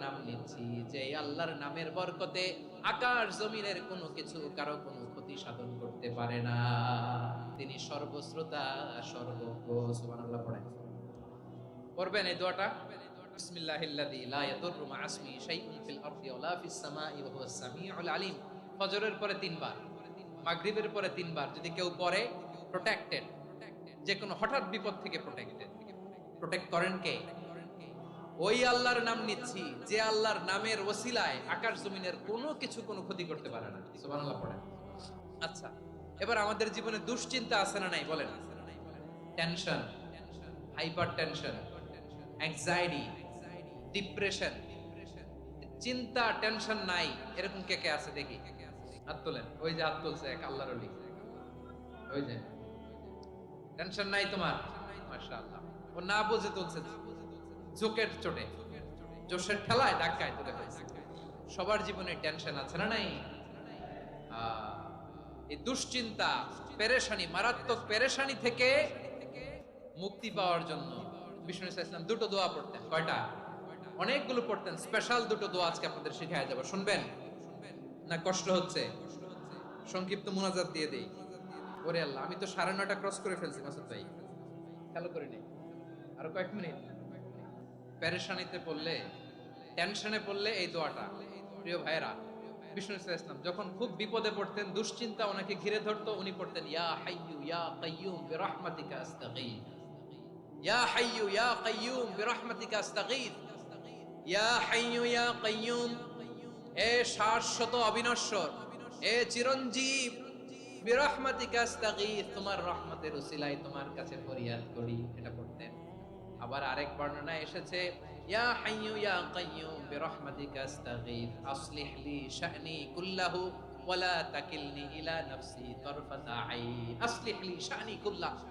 নাম কিছু কারও কোনো ক্ষতি সাধন করতে পারে না। তিনি সর্বশ্রোতা, সর্বজ্ঞ এই পরে তিনবার, মাগরিবের পরে তিনবার যদি কেউ পড়ে প্রোটেক্টেড যে কোনো হঠাৎ বিপদ থেকে প্রোটেক্ট করেন কে? ওই আল্লাহর নাম নিচ্ছি, যে আল্লাহর নামের ওসিলায় আকাশ জমিনের কোনো কিছু কোনো ক্ষতি করতে পারে না। সুবহানাল্লাহ আচ্ছা এবার আমাদের জীবনে দুশ্চিন্তা আছে না নাই বলেন? Tension hyper tension anxiety depression চিন্তা টেনশন নাই। এরকম কে কে আছে দেখি? হাত তোলেন। ওই যে হাত তুলছে এক আল্লাহর ওই যে। টেনশন নাই তোমার? মাশাআল্লাহ। ও না বুঝে তুলছে জোকের চোটে। জোশের ঠেলায় ধাক্কায় তুলে ফেলছে। সবার জীবনে টেনশন আছে না নাই? এই দুশ্চিন্তা, পেরেশানি, মারাত্মক পেরেশানি থেকে মুক্তি পাওয়ার জন্য বিষ্ণু ইসলাম দুটো দোয়া পড়তেন। কয়টা? অনেকগুলো পড়তেন। স্পেশাল দুটো দোয়া আজকে আপনাদের শিখায় যাব। শুনবেন? না কষ্ট হচ্ছে? সংক্ষিপ্ত মোনাজাত দিয়ে দেই। ওরে আল্লাহ, আমি তো সাড়ে নয়টা ক্রস করে ফেলছি, মাসুদ ভাই। খেয়াল করে নেই। আরও কয়েক মিনিট। প্যারেশানিতে পড়লে টেনশনে পড়লে এই দোয়াটা। প্রিয় ভাইরা বিষ্ণু ইসলাম যখন খুব বিপদে পড়তেন, দুশ্চিন্তা ওনাকে ঘিরে ধরতো, উনি পড়তেন, ইয়া হাইয়ু ইয়া কাইয়ুম ইয়া হাইয়ু ইয়া কাইয়ুম ইয়া হাইয়ু ইয়া কাইয়ুম এ শাশ্বত অবিনশ্বর, এ চিরঞ্জীব তোমার কাছে ফরিয়াদ করি, এটা আবার আরেক বর্ণনা এসেছে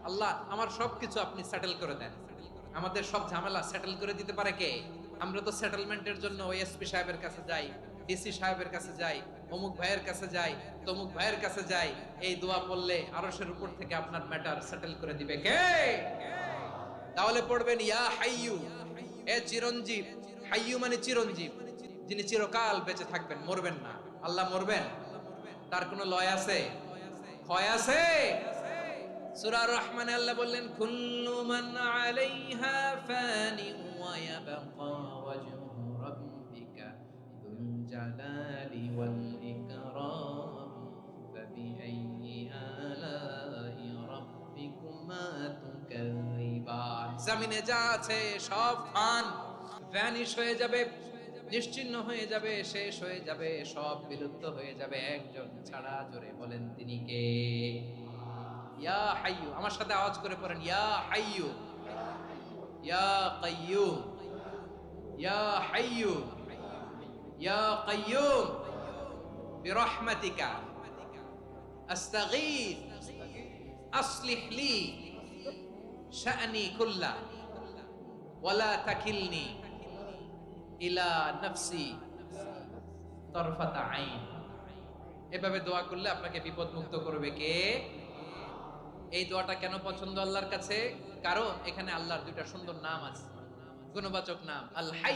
আল্লাহ আমার সবকিছু আপনি সেটেল করে দেন। আমাদের সব ঝামেলা সেটেল করে দিতে পারে কে? আমরা তো সেটেলমেন্টের জন্য ওই এসপি সাহেবের কাছে যাই। ডিসি সাহেবের কাছে যাই, অমুক ভাইয়ের কাছে যাই, তমুক ভাইয়ের কাছে যাই, এই দোয়া পড়লে আরশের উপর থেকে আপনার ম্যাটার সেটেল করে দিবে। কে? তাহলে পড়বেন, ইয়া হাইয়ু, এ চিরঞ্জীব, হাইয়ু মানে চিরঞ্জীব, যিনি চিরকাল বেঁচে থাকবেন, মরবেন না। আল্লাহ মরবেন? তার কোনো লয় আছে? ক্ষয় আছে? সূরা রহমানে আল্লাহ বললেন, কুল্লু মান আলাইহা ফানি ওয়া ইয়াবকা ওয়াজহু। ওয়াল ইকরাম ফাবিআইয়ি আলাই রাব্বিকুমা তুকাযিবান জমিনে যা আছে সব ভ্যানিশ হয়ে যাবে, নিশ্চিন্ন হয়ে যাবে, শেষ হয়ে যাবে, সব বিলুপ্ত হয়ে যাবে। একজন ছাড়া জোরে বলেন তিনি কে? ইয়া হাইয়ু, আমার সাথে আওয়াজ করে পড়েন। ইয়া হাইয়ু, ইয়া কাইয়ুম, ইয়া হাইয়ু এভাবে দোয়া করলে আপনাকে বিপদ মুক্ত করবে কে? এই দোয়াটা কেন পছন্দ আল্লাহর কাছে? কারণ এখানে আল্লাহর দুইটা সুন্দর নাম আছে। গুণবাচক নাম আল হাই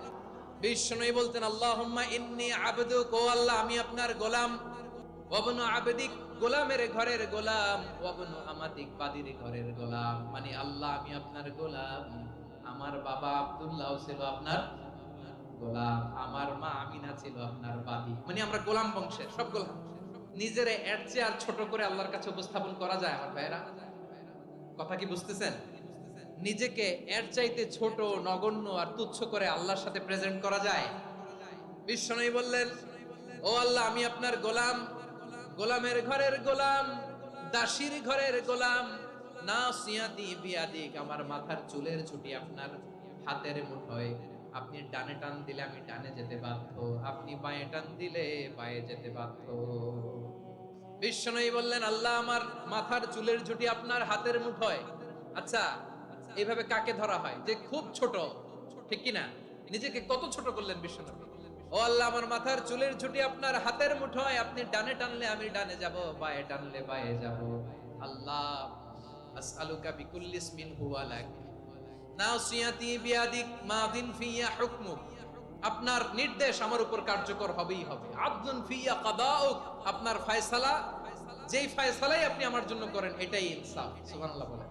বিষ্ণুই বলতেন ইন্নী ও আল্লাহ, আমি আপনার গোলাম। ওয়াবনু আবদিক গোলামের ঘরের গোলাম, ওয়াবনু আমাতিক বাদির ঘরের গোলাম। মানে আল্লাহ, আমি আপনার গোলাম। আমার বাবা আব্দুল্লাহ ছিল আপনার গোলাম। আমার মা আমিনা ছিল আপনার বাদী। মানে আমরা গোলাম বংশের, সব গোলাম। নিজেরে এর চেয়ে আর ছোট করে আল্লাহর কাছে উপস্থাপন করা যায় আমার ভাইরা কথা কি বুঝতেছেন? নিজেকে এর চাইতে ছোট, নগণ্য আর তুচ্ছ করে আল্লাহর সাথে প্রেজেন্ট করা যায়। বিশ্বনবী বললেন, ও আল্লাহ, আমি আপনার গোলাম। গোলামের ঘরের গোলাম, দাসীর ঘরের গোলাম। না সিয়াদি বিয়াদিক, আমার মাথার চুলের ছুটি আপনার হাতের মুঠোয়। আপনি ডানে টান দিলে আমি ডানে যেতে বাধ্য। আপনি বাঁয়ে টান দিলে বাঁয়ে যেতে বাধ্য। বিশ্বনবী বললেন, আল্লাহ, আমার মাথার চুলের ঝুটি আপনার হাতের মুঠোয়। আচ্ছা এইভাবে কাকে ধরা হয়? যে খুব ছোট। ঠিক কি না নিজেকে কত ছোট করলেন বিশ্বনবী? ও আল্লাহ, আমার মাথার চুলের ঝুটি আপনার হাতের মুঠোয়। আপনি ডানে টানলে আমি ডানে যাব, বায়ে টানলে বায়ে যাব। আল্লাহ, আসআলুকা বিকুল্লি ইসমিন হুয়া লাক। নাসিয়াতি বিয়াদিক মাদিন ফিয়া হুকমুক। আপনার নির্দেশ আমার উপর কার্যকর হবেই হবে। আব্দুন ফিয়া কাদাউক। আপনার ফয়সালা, যেই ফয়সালাই আপনি আমার জন্য করেন, এটাই ইনসাফ। সুবহানাল্লাহ বলেন।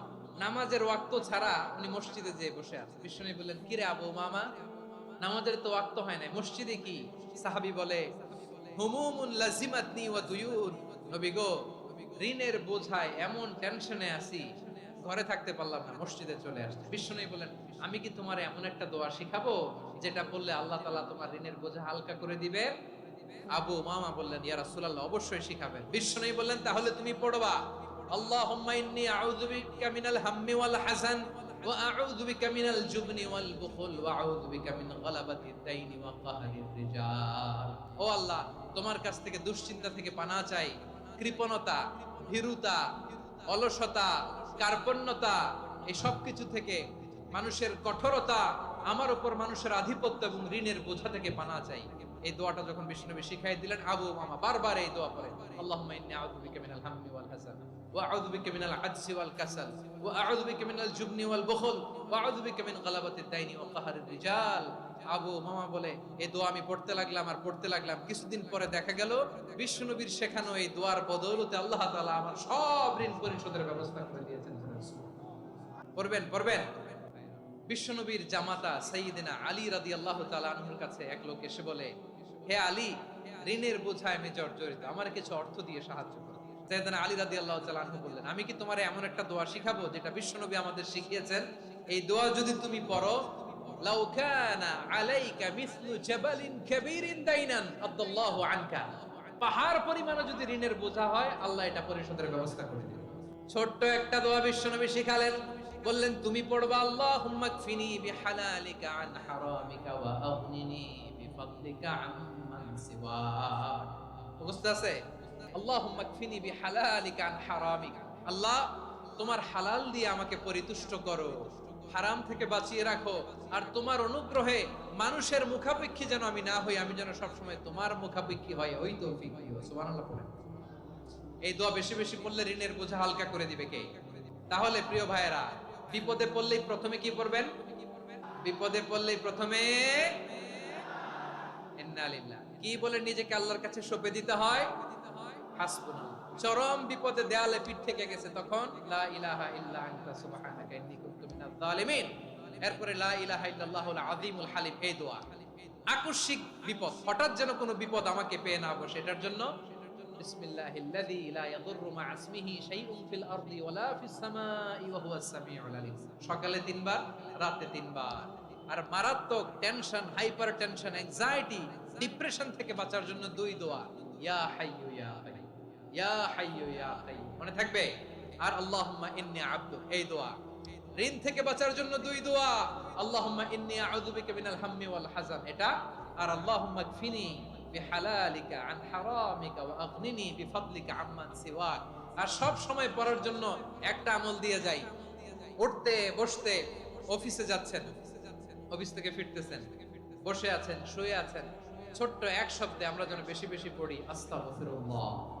নামাজের ওয়াক্ত ছাড়া উনি মসজিদে যেয়ে বসে আছে বিশ্বনবী বললেন কিরে আবু উমামা? নামাজের তো ওয়াক্ত হয় না মসজিদে কি? সাহাবী বলে ঋণের বোঝায় এমন টেনশনে ঘরে থাকতে পারলাম না, মসজিদে চলে আসছে। বিশ্বনবী বলেন আমি কি তোমার এমন একটা দোয়া শিখাবো, যেটা বললে আল্লাহ তাআলা তোমার ঋণের বোঝা হালকা করে দিবে? আবু মামা বললেন, ইয়া অবশ্যই শিখাবেন। বিশ্বনবী বললেন, তাহলে তুমি পড়বা। আল্লাহ, তোমার কাছ থেকে দুশ্চিন্তা থেকে পানা চাই। কৃপণতা, ভীরুতা, অলসতা, কার্পণ্যতা, এই সব কিছু থেকে মানুষের কঠোরতা, আমার উপর মানুষের আধিপত্য এবং ঋণের বোঝা থেকে পানা চাই। এই দোয়াটা যখন বিষ্ণুনবী শিখাই দিলেন, আবু মামা বারবার এই দোয়া পড়ে। আল্লাহুম্মা বিকা মিনাল জুবনি ওয়াল বুখল ওয়া আউযু বিকা মিন গালাবাতিদ দাইনি ওয়া কাহরির রিজাল আবু মামা বলে এই দোয়া আমি পড়তে লাগলাম আর পড়তে লাগলাম। কিছুদিন পরে দেখা গেল শেখানো এই দোয়ার বদৌলতে আল্লাহ আমার সব ঋণ পরিশোধের ব্যবস্থা করে দিয়েছেন। পড়বেন পড়বেন। বিশ্বনবীর জামাতা সাইয়্যিদিনা আলী রাদিয়াল্লাহু তাআলা আনহুর কাছে এক লোক এসে বলে, হে আলী, ঋণের বোঝায় আমি জর্জরিত আমার কিছু অর্থ দিয়ে সাহায্য করো আলী রাদিয়াল্লাহু তাআলা আনহু বললেন, আমি কি তোমার এমন একটা দোয়া শিখাবো যেটা বিশ্বনবী আমাদের শিখিয়েছেন? এই দোয়া যদি তুমি পড়ো আল্লাহ ছোট্ট একটা দোয়া বিশ্বনবী শিখালেন। বললেন, তুমি আছে? আল্লাহ, তোমার হালাল দিয়ে আমাকে পরিতুষ্ট করো। হারাম থেকে বাঁচিয়ে রাখো। আর তোমার অনুগ্রহে মানুষের মুখাপেক্ষী যেন আমি না হই, আমি যেন সবসময় তোমার মুখাপেক্ষী হয় ওই পড়েন। এই দোয়া বেশি বেশি পড়লে ঋণের বোঝা হালকা করে দিবে কে? তাহলে প্রিয় ভাইয়েরা, বিপদে পড়লেই প্রথমে কি পড়বেন? বিপদে পড়লেই প্রথমে কি বলে নিজেকে আল্লাহর কাছে সঁপে দিতে হয়? হাসবুনা চরম বিপদে দেয়ালে পিঠ থেকে গেছে তখন, লা ইলাহা ইল্লা আনতা সুবহানাকা ইন্নী কুনতু মিনাজ জালিমিন এরপরে লা ইলাহা ইল্লাল্লাহুল আযীমুল হালিম, এই দোয়া। আকস্মিক বিপদ, হঠাৎ যেন কোনো বিপদ আমাকে পেয়ে না বসে, এটার জন্য বিসমিল্লাহিল্লাযী লা ইয়াদুররু মা শাইউন ফিল আরদি ওয়ালা ফিস ওয়া হুয়াস সামিউল আলিম। সকালে তিনবার, রাতে তিনবার। আর মারাত্মক tension hyper tension anxiety depression থেকে বাঁচার জন্য দুই দোয়া। ইয়া হাইয়ু ইয়া ইয়া হাইয়ু ইয়া মনে থাকবে? আর আল্লাহুম্মা ইন্নী এই দোয়া। ঋণ থেকে বাঁচার জন্য দুই দোয়া। আল্লাহুম্মা ইন্নী আউযু বিকা মিনাল হাম্মি ওয়াল হাজান এটা। আর আল্লাহুম্মা বিহালালিকা আন হারামিকা ওয়া আগনিনি বিফাদলিকা আম্মান সিওয়াক। আর সব সময় পড়ার জন্য একটা আমল দিয়ে যাই। উঠতে, বসতে, অফিসে যাচ্ছেন। অফিস থেকে ফিরতেছেন। বসে আছেন, শুয়ে আছেন। ছোট্ট এক শব্দে আমরা যেন বেশি বেশি পড়ি। আস্তাগফিরুল্লাহ।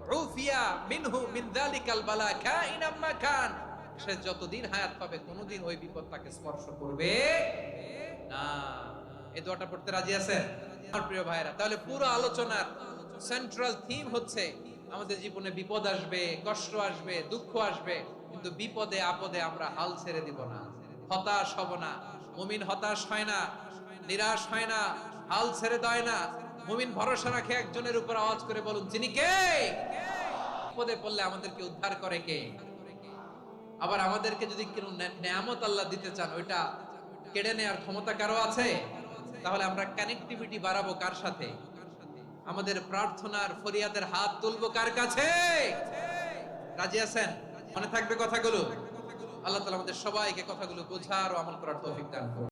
রুফিয়া মিনহু মিন যালিকাল বালা কাইনাম সে যতদিন হায়াত পাবে ওই বিপদ তাকে স্পর্শ করবে না। এই দোয়াটা পড়তে রাজি আছেন? আমার প্রিয় ভাইরা তাহলে পুরো আলোচনার সেন্ট্রাল থিম হচ্ছে, আমাদের জীবনে বিপদ আসবে, কষ্ট আসবে, দুঃখ আসবে, কিন্তু বিপদে আপদে আমরা হাল ছেড়ে দিব না। হতাশ হব না। মুমিন হতাশ হয় না, নিরাশ হয় না, হাল ছেড়ে দেয় না। মুমিন ভরসা রাখে একজনের উপর আওয়াজ করে বলুন, যিনি কে? বিপদে পড়লে আমাদেরকে উদ্ধার করে কে? আবার আমাদেরকে যদি কোনো নেয়ামত আল্লাহ দিতে চান, ওইটা কেড়ে নেওয়ার ক্ষমতা কারও আছে? তাহলে আমরা কানেক্টিভিটি বাড়াবো কার সাথে? আমাদের প্রার্থনার ফরিয়াদের হাত তুলবো কার কাছে? রাজি আছেন? মনে থাকবে কথাগুলো? আল্লাহ তালা আমাদের সবাইকে কথাগুলো বোঝার ও আমল করার তৌফিক দান করুন।